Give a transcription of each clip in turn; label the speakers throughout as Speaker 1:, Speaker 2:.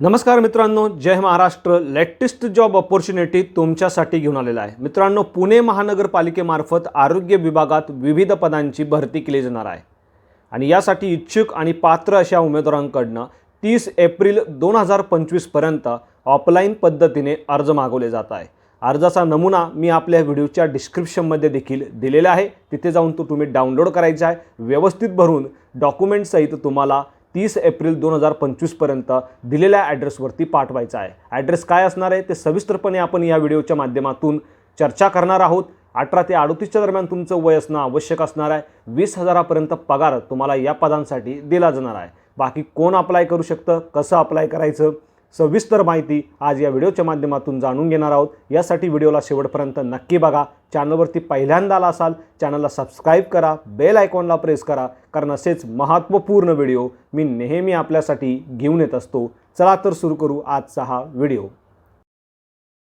Speaker 1: नमस्कार मित्रांनो जय महाराष्ट्र. लेटेस्ट जॉब ऑपॉर्च्युनिटी तुमच्यासाठी घेऊन आलेला आहे. मित्रांनो पुणे महानगरपालिकेमार्फत आरोग्य विभागात विविध पदांची भरती केली जाणार आहे. आणि यासाठी इच्छुक आणि पात्र अशा उमेदवारांकडनं तीस एप्रिल दोन हजार पंचवीसपर्यंत ऑफलाईन पद्धतीने अर्ज मागवले जात आहे. अर्जाचा नमुना मी आपल्या व्हिडिओच्या डिस्क्रिप्शनमध्ये देखील दिलेला आहे. तिथे जाऊन तो तुम्ही डाउनलोड करायचा आहे. व्यवस्थित भरून डॉक्युमेंटसहित तुम्हाला तीस एप्रिल दोन हजार पंचवीसपर्यंत दिलेल्या ॲड्रेसवरती पाठवायचा आहे. ॲड्रेस काय असणार आहे ते सविस्तरपणे आपण या व्हिडिओच्या माध्यमातून चर्चा करणार आहोत. अठरा ते अडतीसच्या दरम्यान तुमचं वय असणं आवश्यक असणार आहे. वीस हजारापर्यंत पगार तुम्हाला या पदांसाठी दिला जाणार आहे. बाकी कोण अप्लाय करू शकतं? कसं अप्लाय करायचं? सविस्तर माहिती आज या व्हिडिओच्या माध्यमातून जाणून घेणार आहोत. यासाठी व्हिडिओला शेवटपर्यंत नक्की बघा. चॅनलवरती पहिल्यांदा आला असाल चॅनलला सबस्क्राईब करा बेल आयकॉनला प्रेस करा कारण असेच महत्त्वपूर्ण व्हिडिओ मी नेहमी आपल्यासाठी घेऊन येत असतो. चला तर सुरू करू आजचा हा व्हिडिओ.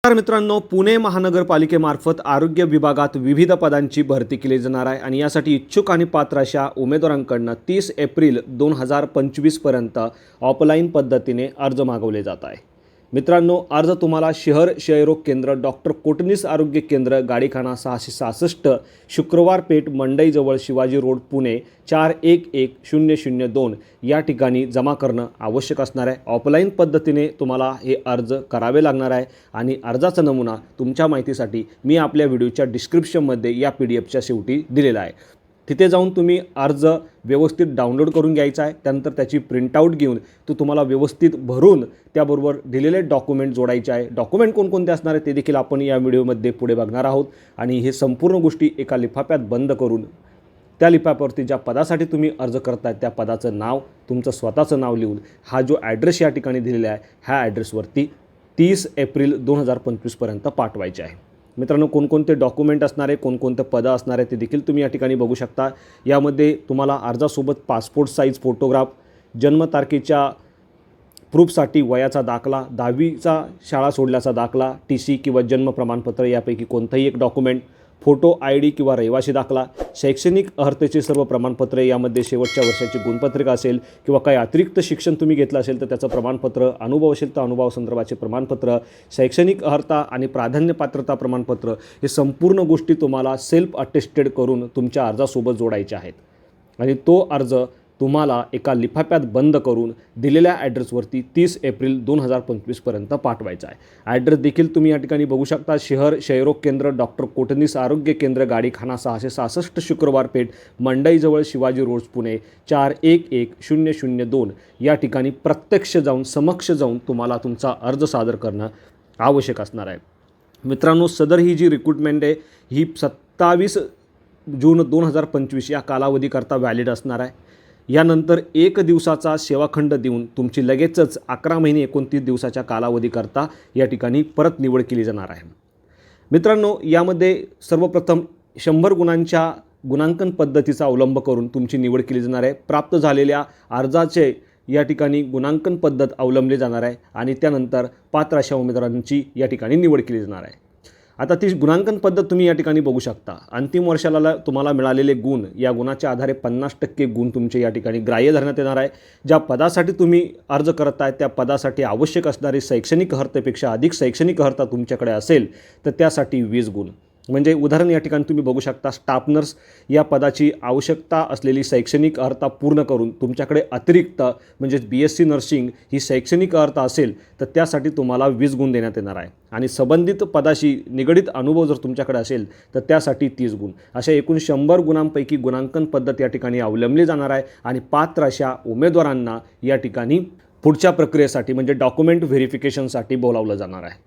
Speaker 1: तर मित्रांनो पुणे महानगरपालिकेमार्फत आरोग्य विभागात विविध पदांची भरती केली जाणार आहे आणि यासाठी इच्छुक आणि पात्र अशा उमेदवारांकडनं तीस एप्रिल दोन हजार पंचवीसपर्यंत ऑफलाईन पद्धतीने अर्ज मागवले जात आहे मित्रांनो अर्ज तुम्हाला शहर क्षयरोग केंद्र डॉक्टर कोटणीस आरोग्य केंद्र गाडीखाना सहाशे सहासष्ट शुक्रवार पेठ मंडईजवळ शिवाजी रोड पुणे चार एक एक शून्य शून्य दोन या ठिकाणी जमा करणं आवश्यक असणार आहे. ऑफलाईन पद्धतीने तुम्हाला हे अर्ज करावे लागणार आहे आणि अर्जाचा नमुना तुमच्या माहितीसाठी मी आपल्या व्हिडिओच्या डिस्क्रिप्शनमध्ये या पी डी एफच्या शेवटी दिलेला आहे. तिथे जाऊन तुम्ही अर्ज व्यवस्थित डाउनलोड करून घ्यायचा आहे. त्यानंतर त्याची प्रिंटआउट घेऊन तो तुम्हाला व्यवस्थित भरून त्याबरोबर दिलेले डॉक्युमेंट जोडायचे आहे. डॉक्युमेंट कोणकोणते असणार आहे ते देखील आपण या व्हिडिओमध्ये पुढे बघणार आहोत. आणि हे संपूर्ण गोष्टी एका लिफाफ्यात बंद करून त्या लिफाफ्यावरती ज्या पदासाठी तुम्ही अर्ज करताय त्या पदाचं नाव तुमचं स्वतःचं नाव लिहून हा जो ॲड्रेस या ठिकाणी दिलेला आहे ह्या ॲड्रेसवरती तीस एप्रिल दोन हजार पंचवीसपर्यंत पाठवायचे आहे. मित्रांनो कोणकोणते डॉक्युमेंट असणारे कोणकोणते पदं असणार आहे ते देखील तुम्ही या ठिकाणी बघू शकता. यामध्ये तुम्हाला अर्जासोबत पासपोर्ट साईज फोटोग्राफ जन्मतारखेच्या प्रूफसाठी वयाचा दाखला दहावीचा शाळा सोडल्याचा दाखला टी सी किंवा जन्म प्रमाणपत्र यापैकी कोणतंही एक डॉक्युमेंट फोटो आय डी किंवा रहिवासी दाखला. शैक्षणिक अर्हतेचे सर्व प्रमाणपत्रे यामध्ये शेवटच्या वर्षाची गुणपत्रिका असेल किंवा काही अतिरिक्त शिक्षण तुम्ही घेतलं असेल तर त्याचं प्रमाणपत्र अनुभव असेल तर अनुभव संदर्भाचे प्रमाणपत्र शैक्षणिक अर्हता आणि प्राधान्य पात्रता प्रमाणपत्र हे संपूर्ण गोष्टी तुम्हाला सेल्फ अटेस्टेड करून तुमच्या अर्जासोबत जोडायच्या आहेत. आणि तो अर्ज तुम्हाला एका लिफाफ्यात बंद करून दिलेल्या ॲड्रेसवरती तीस एप्रिल दोन हजार पंचवीसपर्यंत पाठवायचा आहे. ॲड्रेस देखील तुम्ही या ठिकाणी बघू शकता. शहर क्षयरोग केंद्र डॉक्टर कोटनीस आरोग्य केंद्र गाडीखाना सहाशे सहासष्ट शुक्रवार पेठ मंडईजवळ शिवाजी रोड पुणे चार एक एक शून्य शून्य दोन या ठिकाणी प्रत्यक्ष जाऊन समक्ष जाऊन तुम्हाला तुमचा अर्ज सादर करणं आवश्यक असणार आहे. मित्रांनो सदर ही जी रिक्रुटमेंट आहे ही सत्तावीस जून दोन हजार पंचवीस या कालावधीकरता व्हॅलिड असणार आहे. यानंतर एक दिवसाचा सेवाखंड देऊन तुमची लगेचच अकरा महिने एकोणतीस दिवसाच्या कालावधीकरता या ठिकाणी परत निवड केली जाणार आहे. मित्रांनो यामध्ये सर्वप्रथम शंभर गुणांच्या गुणांकन पद्धतीचा अवलंब करून तुमची निवड केली जाणार आहे. प्राप्त झालेल्या अर्जाचे या ठिकाणी गुणांकन पद्धत अवलंबली जाणार आहे आणि त्यानंतर पात्र अशा उमेदवारांची या ठिकाणी निवड केली जाणार आहे. आता ती गुणांकन पद्धत तुम्ही या ठिकाणी बघू शकता. अंतिम वर्षाला तुम्हाला मिळालेले गुण या गुणाच्या आधारे पन्नास टक्के गुण तुमचे या ठिकाणी ग्राह्य धरण्यात येणार आहे. ज्या पदासाठी तुम्ही अर्ज करत आहेत त्या पदासाठी आवश्यक असणारी शैक्षणिक अर्हतेपेक्षा अधिक शैक्षणिक हर्ता तुमच्याकडे असेल तर त्यासाठी वीस गुण. म्हणजे उदाहरण या ठिकाणी तुम्ही बघू शकता स्टाफ नर्स या पदाची आवश्यकता असलेली शैक्षणिक अर्हता पूर्ण करून तुमच्याकडे अतिरिक्त म्हणजेच बी एस सी नर्सिंग ही शैक्षणिक अर्हता असेल तर त्यासाठी तुम्हाला वीस गुण देण्यात येणार आहे. आणि संबंधित पदाशी निगडीत अनुभव जर तुमच्याकडे असेल तर त्यासाठी तीस गुण. अशा एकूण शंभर गुणांपैकी गुणांकन पद्धत या ठिकाणी अवलंबली जाणार आहे आणि पात्र अशा उमेदवारांना या ठिकाणी पुढच्या प्रक्रियेसाठी म्हणजे डॉक्युमेंट व्हेरिफिकेशनसाठी बोलावलं जाणार आहे.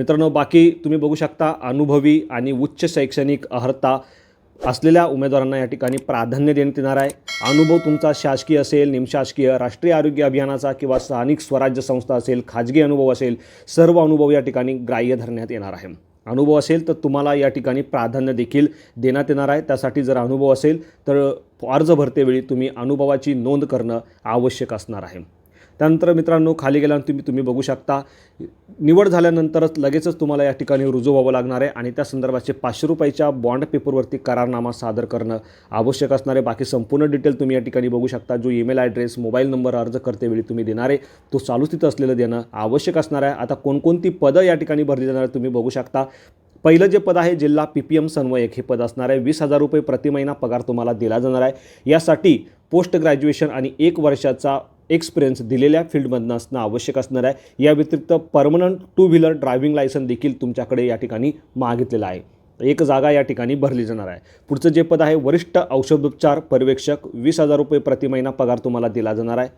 Speaker 1: मित्रांनो बाकी तुम्ही बघू शकता अनुभवी आणि उच्च शैक्षणिक अर्हता असलेल्या उमेदवारांना या ठिकाणी प्राधान्य देण्यात येणार आहे. अनुभव तुमचा शासकीय असेल निमशासकीय राष्ट्रीय आरोग्य अभियानाचा किंवा स्थानिक स्वराज्य संस्था असेल खाजगी अनुभव असेल सर्व अनुभव या ठिकाणी ग्राह्य धरण्यात येणार आहे. अनुभव असेल तर तुम्हाला या ठिकाणी प्राधान्य देखील देण्यात येणार आहे. त्यासाठी जर अनुभव असेल तर अर्ज भरतेवेळी तुम्ही अनुभवाची नोंद करणं आवश्यक असणार आहे. त्यानंतर मित्रांनो खाली गेल्यानंतर तुम्ही तुम्ही बघू शकता निवड झाल्यानंतरच लगेचच तुम्हाला या ठिकाणी रुजू व्हावं लागणार आहे आणि त्या संदर्भाचे पाचशे रुपयाच्या बॉन्ड पेपरवरती करारनामा सादर करणं आवश्यक असणारे बाकी संपूर्ण डिटेल तुम्ही या ठिकाणी बघू शकता. जो ईमेल ॲड्रेस मोबाईल नंबर अर्ज करतेवेळी तुम्ही देणार आहे तो चालू स्थित असलेलं देणं आवश्यक असणार आहे. आता कोणकोणती पदं या ठिकाणी भरली जाणार आहे तुम्ही बघू शकता. पहिलं जे पद आहे जिल्हा पी पी एम समन्वयक हे पद असणार आहे. वीस हजार रुपये प्रति महिना पगार तुम्हाला दिला जाणार आहे. यासाठी पोस्ट ग्रॅज्युएशन आणि एक वर्षाचा एक्सपिरियन्स दिलेल्या फील्डमधनं असणं आवश्यक असणार आहे. या व्यतिरिक्त permanent two wheeler driving licence देखील तुमच्याकडे या ठिकाणी मागितलेलं आहे. एक जागा या ठिकाणी भरली जाणार आहे. पुढचं जे पद आहे वरिष्ठ औषधोपचार पर्यवेक्षक वीस हजार रुपये प्रति महिना पगार तुम्हाला दिला जाणार आहे.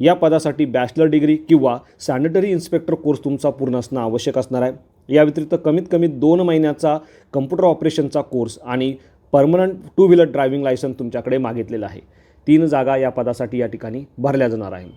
Speaker 1: या पदासाठी बॅचलर डिग्री किंवा सॅनिटरी इन्स्पेक्टर कोर्स तुमचा पूर्ण असणं आवश्यक असणार आहे. या व्यतिरिक्त कमीत कमी दोन महिन्याचा कम्प्युटर ऑपरेशनचा कोर्स आणि permanent two wheeler driving licence तुमच्याकडे मागितलेलं आहे. तीन जागा या पदासाठी या ठिकाणी भरल्या जाणार आहे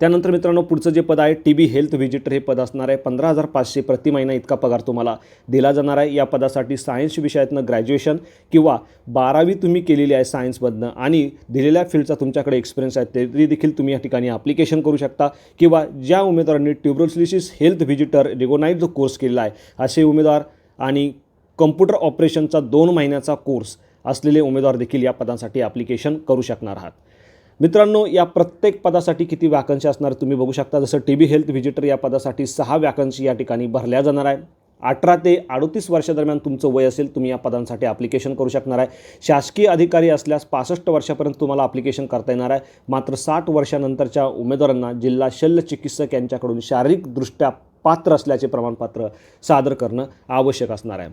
Speaker 1: त्यानंतर मित्रांनो पुढचं जे पद आहे टी बी हेल्थ व्हिजिटर हे पद असणार आहे. पंधरा हजार पाचशे प्रति महिना इतका पगार तुम्हाला दिला जाणार आहे. या पदासाठी सायन्स विषयातनं ग्रॅज्युएशन किंवा बारावी तुम्ही केलेली आहे सायन्समधनं आणि दिलेल्या फील्डचा तुमच्याकडे एक्सपिरियन्स आहे तरी देखील तुम्ही या ठिकाणी ॲप्लिकेशन करू शकता. किंवा ज्या उमेदवारांनी ट्युब्रोसिलिसिस हेल्थ व्हिजिटर रिगोनाईज जो कोर्स केलेला आहे असे उमेदवार आणि कम्प्युटर ऑपरेशनचा दोन महिन्याचा कोर्स असलेले उमेदवार देखील या पदांसाठी ॲप्लिकेशन करू शकणार आहात. मित्रांनो या प्रत्येक पदासाठी किती वॅकन्सी असणार तुम्ही बघू शकता. जसं टी बी हेल्थ व्हिजिटर या पदासाठी सहा वॅकन्सी या ठिकाणी भरल्या जाणार आहे. अठरा ते अडतीस वर्षादरम्यान तुमचं वय असेल तुम्ही या पदांसाठी ॲप्लिकेशन करू शकणार आहे. शासकीय अधिकारी असल्यास पासष्ट वर्षापर्यंत तुम्हाला ॲप्लिकेशन करता येणार आहे. मात्र साठ वर्षानंतरच्या उमेदवारांना जिल्हा शल्य चिकित्सक यांच्याकडून शारीरिकदृष्ट्या पात्र असल्याचे प्रमाणपत्र सादर करणं आवश्यक असणार आहे.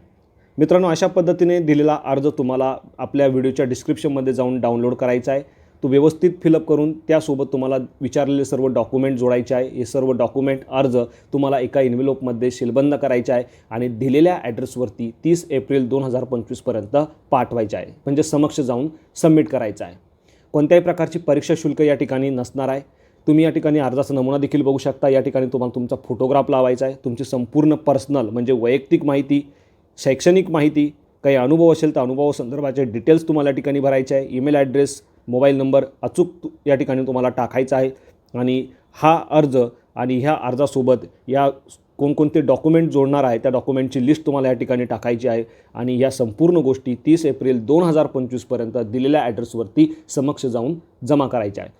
Speaker 1: मित्रांनो अशा पद्धतीने दिलेला अर्ज तुम्हाला आपल्या व्हिडिओच्या डिस्क्रिप्शनमध्ये जाऊन डाउनलोड करायचा आहे. तो व्यवस्थित फिलअप करून त्यासोबत तुम्हाला विचारलेले सर्व डॉक्युमेंट जोडायचे आहे. हे सर्व डॉक्युमेंट अर्ज तुम्हाला एका इन्व्हेलोपमध्ये शिलबंद करायचा आहे आणि दिलेल्या ॲड्रेसवरती तीस एप्रिल दोन हजार पंचवीसपर्यंत पाठवायचे आहे. म्हणजे समक्ष जाऊन सबमिट करायचं आहे. कोणत्याही प्रकारची परीक्षा शुल्क या ठिकाणी नसणार आहे. तुम्ही या ठिकाणी अर्जाचा नमुना देखील बघू शकता. या ठिकाणी तुम्हाला तुमचा फोटोग्राफ लावायचा आहे. तुमची संपूर्ण पर्सनल म्हणजे वैयक्तिक माहिती शैक्षणिक माहिती काही अनुभव असेल तर अनुभवासंदर्भाचे डिटेल्स तुम्हाला या ठिकाणी भरायचे आहे. ईमेल ॲड्रेस मोबाईल नंबर अचूक या ठिकाणी तुम्हाला टाकायचा आहे. आणि हा अर्ज आणि ह्या अर्जासोबत या कोणकोणते डॉक्युमेंट जोडणार आहे त्या डॉक्युमेंटची लिस्ट तुम्हाला या ठिकाणी टाकायची आहे. आणि या संपूर्ण गोष्टी तीस एप्रिल दोन हजार पंचवीसपर्यंत दिलेल्या ॲड्रेसवरती समक्ष जाऊन जमा करायच्या आहे.